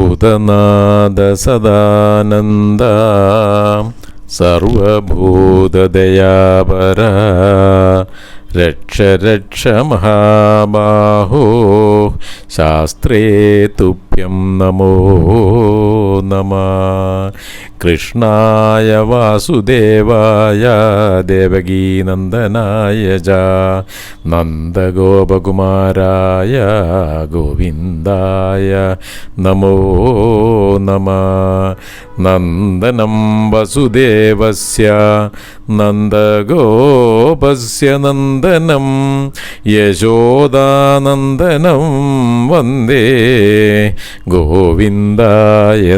സർവഭൂതനാഥ സദാനന്ദ സർവഭൂതദയാപര രക്ഷ രക്ഷ മഹാബാഹോ ശാസ്ത്രേ തുഭ്യം നമോ. നമ. കൃഷ്ണായ വാസുദേവായ ദേവകീനന്ദനായ ജ. നന്ദഗോപകുമാരായ ഗോവിന്ദായ നമോ നമ. നന്ദനം വസുദേവസ്യ. നന്ദഗോപസ്യ നന്ദനം. യശോദാനന്ദനം വന്ദേ. ഗോവിന്ദായ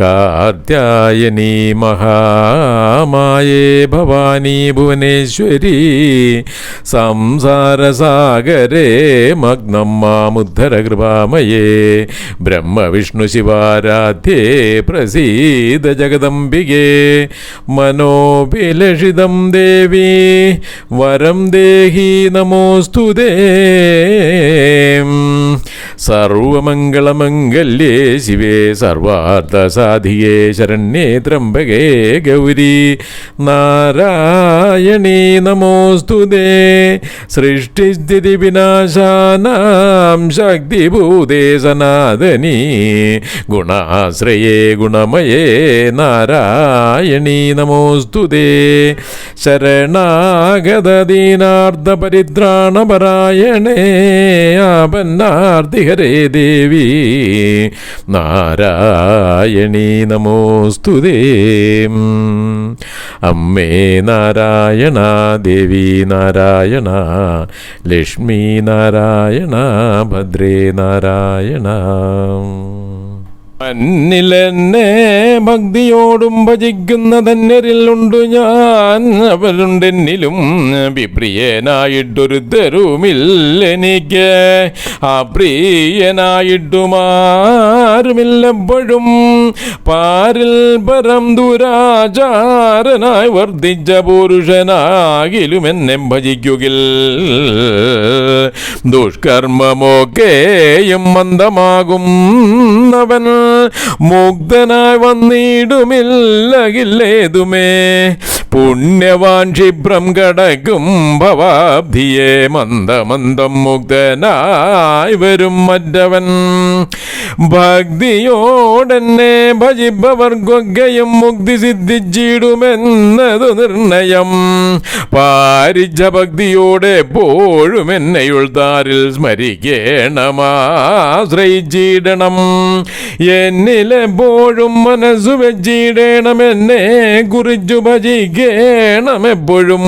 കാർത്യായനി മഹാമായേ ഭവാനി ഭുവനേശ്വരി. സംസാരസാഗരേ മഗ്നം മാമുദ്ധര കൃപാമയേ. ബ്രഹ്മവിഷ്ണു ശിവാരാധ്യേ പ്രസീദ ജഗദംബികേ. മനോഭിലഷിതം ദേവി വരം ദേഹി നമോസ്തുതേ സർവമംഗളമംഗല്യേ ശിവേ സർവാർത്ഥസാധികേ ശരണ്യേ ത്രംബകേ ഗൗരി. നാരായണീ നമോസ്തുതേ സൃഷ്ടിസ്ഥിതി വിനാശാനാം ശക്തിഭൂതേ സനാതനീ. ഗുണാശ്രയേ ഗുണമയേ നാരായണീ നമോസ്തുതേ ശരണാഗതദീനാർദ്ധപരിദ്രാണപരായണേ ആപന്നാർത്തിഹരേ ദേവി. നാരായണീ നമോസ്തുതേ അമ്മേ നാരായണ ദേവി നാരായണ ലക്ഷ്മി നാരായണ ഭദ്രേ നാരായണ. മന്നിലെന്നെ ഭക്തിയോടും ഭജിക്കുന്ന ധന്യരിലുണ്ടു ഞാൻ. അവരുണ്ടെന്നിലും വിപ്രിയനായിട്ടൊരു തരുമില്ലെനിക്ക് അപ്രിയനായിട്ടുമാരുമില്ലപ്പോഴും പാരിൽ പരം ദുരാചാരനായി വർദ്ധിച്ച പുരുഷനാകിലും എന്നെ ഭജിക്കുകിൽ. ദുഷ്കർമ്മമൊക്കെയും മന്ദമാകുന്നവൻ മുഗ്ധനായി വന്നിടുമില്ലകില്ലേതുമേ. പുണ്യവാൻ ക്ഷിപ്രം കടക്കും ഭവാബ്ധിയെ മന്ദമന്ദം മുഗ്ധനായി വരും മറ്റവൻ. ഭക്തിയോടെന്നെ ഭജിപ്പവർക്കൊക്കെയും മുക്തി സിദ്ധിച്ചിടുമെന്നതു നിർണയം. പാരിച്ച ഭക്തിയോടെ എപ്പോഴും എന്നെയുൾത്താരിൽ സ്മരിക്കേണമാശ്രയിച്ചിടണം എന്നിലെപ്പോഴും മനസ്സു വെച്ചിടണം എന്നെ കുറിച്ചു ഭജിക്കേണം എപ്പോഴും.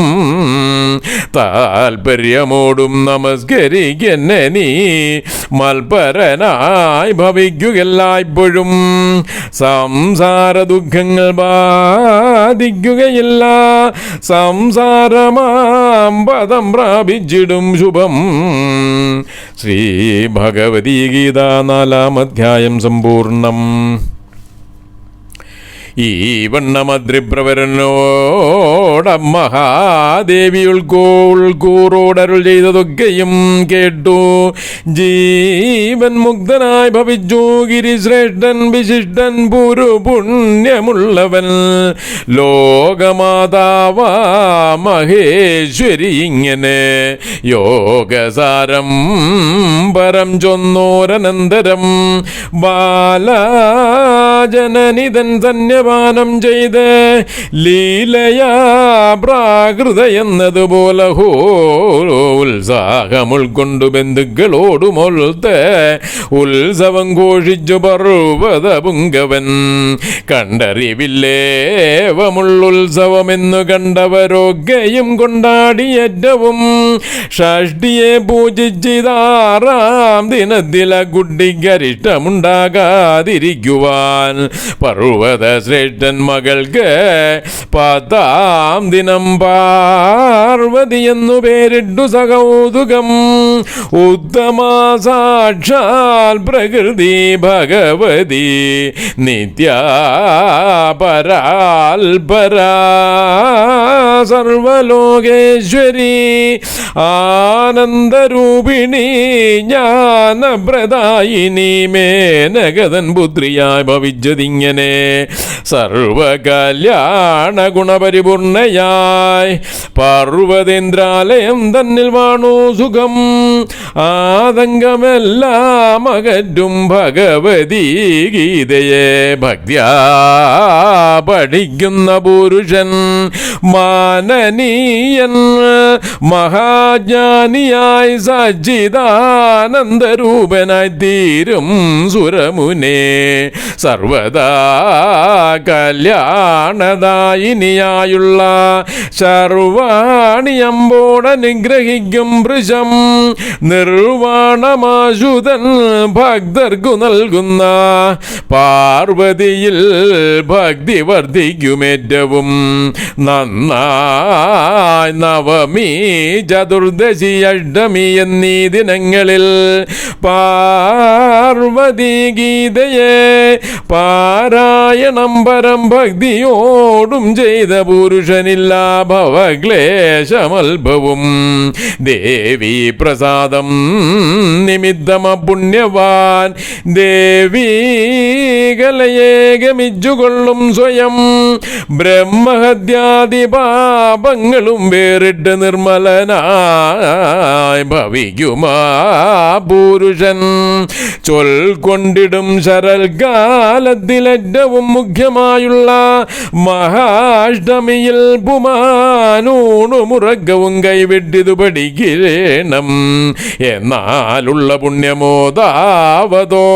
താൽപര്യമോടും നമസ്കരിക്കെന്നെ നീ മൽപരനായി ഭവിക്കുകയെല്ലായ്പ്പോഴും സംസാര ദുഃഖങ്ങൾ ബാധിക്കുകയില്ല. സംസാരമാം പദം പ്രാപിച്ചിടും ശുഭം. ശ്രീ ഭഗവതി ഗീത നാലാം അധ്യായം സമ്പൂർണം ഈ വണ്ണമദ്രിപ്രവരനോടമ്മഹാദേവി ഉൾക്കോ ഉൾക്കൂറോടരുൾ ചെയ്തതൊക്കെയും കേട്ടു. ജീവൻ മുക്തനായി ഭവിച്ചു. ഗിരിശ്രേഷ്ഠൻ വിശിഷ്ടൻ പുരു പുണ്യമുള്ളവൻ ലോകമാതാവാ മഹേശ്വരി ഇങ്ങനെ. യോഗസാരം പരം ചൊന്നോരനന്തരം. ബാലാജനനിതൻ ധന്യപാനം ചെയ്ത് ലീലയാ പ്രാകൃത എന്നതുപോലെ ഹോ ഉത്സാഹം ഉൾക്കൊണ്ടു ബന്ധുക്കളോടുമൊഴുത്ത് ഉത്സവം ഘോഷിച്ചു പർവത പുങ്കവൻ. കണ്ടറിവില്ലേവമുള്ളുത്സവമെന്നു കണ്ടവരൊക്കെയും കൊണ്ടാടിയേറ്റവും. ഷഷ്ടിയെ പൂജിച്ചിതാറാം ദിനത്തില കുട്ടിക്കരിഷ്ടമുണ്ടാകാതിരിക്കുവാൻ പർവത ശ്രേഷ്ഠൻ മകൾക്ക് പത്താം ദിനം പാർവതി എന്നു പേരിട്ടു സകൗതുകം ഉത്തമ സാക്ഷാൽ പ്രകൃതി ഭഗവതി നിത്യാപരാൽപരാ സർവലോകേശ്വരി ആനന്ദരൂപിണി ജ്ഞാനപ്രദായിനി മേനഗതൻ പുത്രിയായി ഭവിച്ചതിങ്ങനെ. സർവകല്യാണ ഗുണപരിപൂർണയായി പാർവതേന്ദ്രാലയം തന്നിൽ വാണു സുഖം. ആതങ്കമെല്ലാം അകറ്റും ഭഗവതി ഗീതയെ. ഭക്തിയാ പഠിക്കുന്ന പുരുഷൻ മാനനീയൻ മഹാജ്ഞാനിയായി സജ്ജിതാനന്ദരൂപനായി തീരും സുരമുനെ. സർവദാ കല്യാണദായിനിയായുള്ള സർവാണിയമ്പോടനുഗ്രഹിക്കും വൃശം നിർവാണമാശുതൻ ഭക്തർക്കു നൽകുന്ന പാർവതിയിൽ ഭക്തി വർദ്ധിക്കുമേറ്റവും നന്നായി നവമി ചതുർദശി അഷ്ടമി എന്നീ ദിനങ്ങളിൽ പാർവതി ഗീതയെ പാരായണം പരം ഭക്തിയോടും ചെയ്ത പുരുഷനില്ല ഭവക്ലേശമൽഭവും ദേവി പ്രസാദം നിമിത്തമ പുണ്യവാൻ ദേവി കലയെ ഗമിച്ചുകൊള്ളും സ്വയം. ബ്രഹ്മഹത്യാദി പാപങ്ങളും വേറിട്ട് നിർമ്മലനായി ഭവിക്കുമാ പുരുഷൻ. ചൊൽക്കൊണ്ടിടും ശരൽകാലത്തിലേറ്റവും മുഖ്യമായുള്ള മഹാഷ്ടമിയിൽ പുമാനൂണുമുറക്കവും കൈവിട്ടിതു പഠിക്കണം. എന്നാലുള്ള പുണ്യമോദാവതോ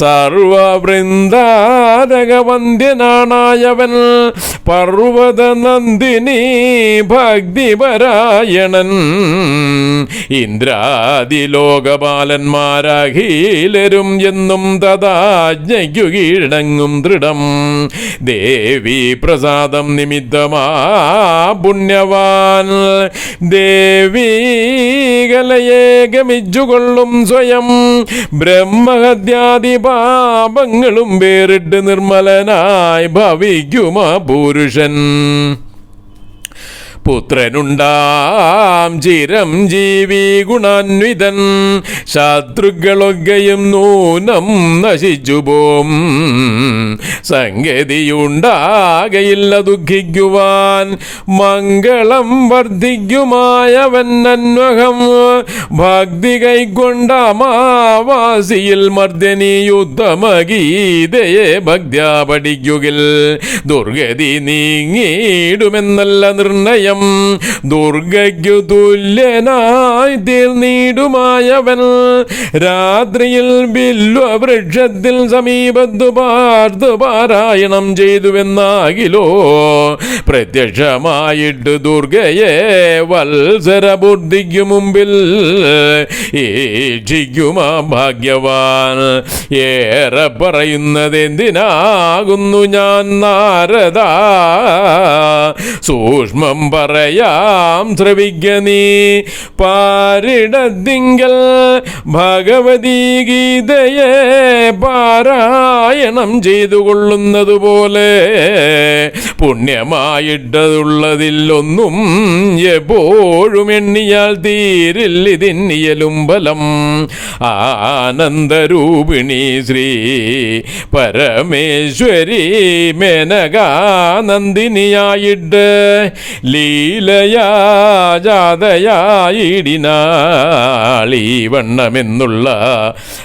സർവവൃന്ദാരകവന്ദ്യനാണായവൻ പർവത നന്ദിനി ഭക്തിപരായണൻ ഇന്ദ്രാദിലോകപാലന്മാരഖീലരും എന്നും തഥാജ്ഞയ്ക്കു കീഴടങ്ങും ദൃഢം. ദേവി പ്രസാദം നിമിത്തമാ പുണ്യവാൻ. ദേവി കലയെ ഗമിച്ചുകൊള്ളും സ്വയം. ബ്രഹ്മഹത്യാദി പാപങ്ങളും വേറിട്ട് നിർമ്മലനായി ഭവിക്കുമാ പുരുഷൻ. പുത്രനുണ്ടാം ചിരം ജീവി ഗുണാന്വിതൻ. ശത്രുക്കളൊക്കെയും നൂനം നശിച്ചു പോം. സംഗതിയുണ്ടാകയില്ല ദുഃഖിക്കുവാൻ. മംഗളം വർദ്ധിക്കുമായവൻ അന്വഹം. ഭക്തി കൈക്കൊണ്ട മാവാസിയിൽ മർദ്ദനി യുദ്ധമഗീതയെ ഭക്ത്യാ പഠിക്കുകിൽ. ദുർഗതി നീങ്ങിയിടുമെന്നല്ല നിർണയം. ദുർഗയ്ക്കു തുല്യനായി തീർന്നിടുമായവൻ. രാത്രിയിൽ ബില്വവൃക്ഷത്തിൽ സമീപത്തു പാർത്ത് പാരായണം ചെയ്തുവെന്നാകിലോ. പ്രത്യക്ഷമായിട്ട് ദുർഗയെ വത്സര ബുദ്ധിക്കു മുമ്പിൽ ഏക്ഷിക്കുമാ ഭാഗ്യവാൻ. ഏറെ പറയുന്നത് എന്തിനാകുന്നു ഞാൻ നാരദ? സൂക്ഷ്മം പറയാം ശ്രവിക്ക നീ പാരിടത്തിങ്കൽ ഭഗവതി ഗീതയെ പാരായണം ചെയ്തു കൊള്ളുന്നതുപോലെ പുണ്യമായിട്ടതുള്ളതിലൊന്നും എപ്പോഴും എണ്ണിയാൽ തീരില്ലിതിന്നിയലും ബലം ആനന്ദരൂപിണി ശ്രീ പരമേശ്വരി മേനകാനന്ദിനിയായിട്ട് ലീലയാ ജാതയായിടിനാളീ വണ്ണമെന്നുള്ള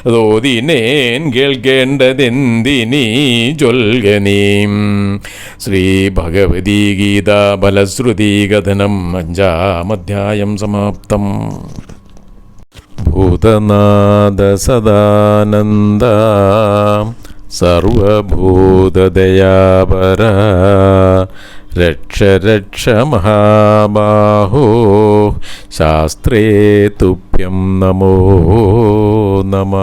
തോതിനേൻ കേൾക്കേണ്ടതെന്തിനീ ചൊൽകനീം? ശ്രീ ഭഗവതി ഗീത ബലശ്രുതി കഥനം അഞ്ചാമധ്യായം സമാപ്തം. ഭൂതനാഥ സദാനന്ദ സർവഭൂതദയാപര രക്ഷ രക്ഷ മഹാബാഹോ ശാസ്ത്രേ തുഭ്യം നമോ നമ.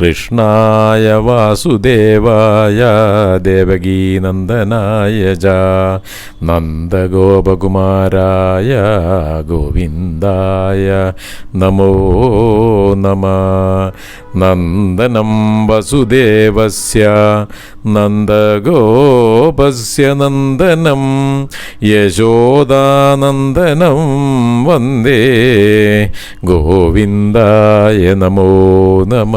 കൃഷ്ണായ വാസുദേവായ ദേവകീനന്ദനായ ജ. നന്ദഗോപകുമാരായ ഗോവിന്ദായ നമോ നമ. നന്ദനം വസുദേവസ്യ നന്ദഗോപസ്യ നന്ദനം യശോദാനന്ദനം വന്ദേ. ഗോവിന്ദായ നമോ നമ.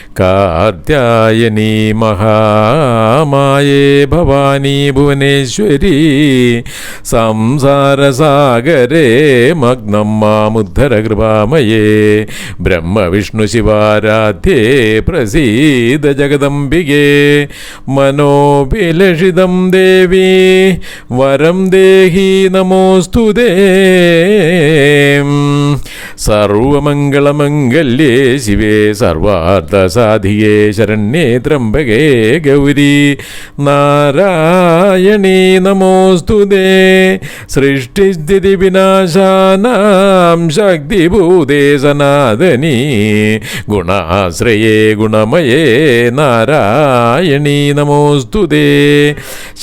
കാർത്യായനി മഹാമായേ ഭവാനി ഭുവനേശ്വരി സംസാരസാഗരേ മഗ്നം മാമുദ്ധര കൃപാമയേ ബ്രഹ്മവിഷ്ണു ശിവാരാധ്യേ പ്രസീദ ജഗദംബികേ മനോഭിലഷിതം ദേവി വരം ദേഹി നമോസ്തു സർവമംഗളമംഗല്യേ ശിവേ സർവാർത്ഥസാധികേ ശരണ്യേ ത്രംബകേ ഗൗരി. നാരായണീ നമോസ്തുതേ സൃഷ്ടിസ്ഥിതി വിനാശാനാം ശക്തിഭൂതേ സനാതനീ. ഗുണാശ്രയേ ഗുണമയേ നാരായണീ നമോസ്തുതേ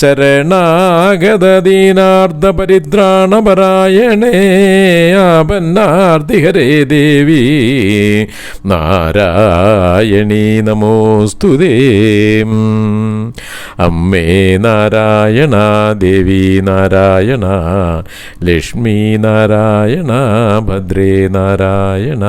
ശരണാഗതദീനാർദ്ധപരിത്രാണപരായണേ ആപന്നാർത്തിഹരേ ദേവി. നാരായണീ നമോസ്തുതേ. അമ്മേ നാരായണ ദേവി നാരായണ ലക്ഷ്മി നാരായണ ഭദ്രേ നാരായണ.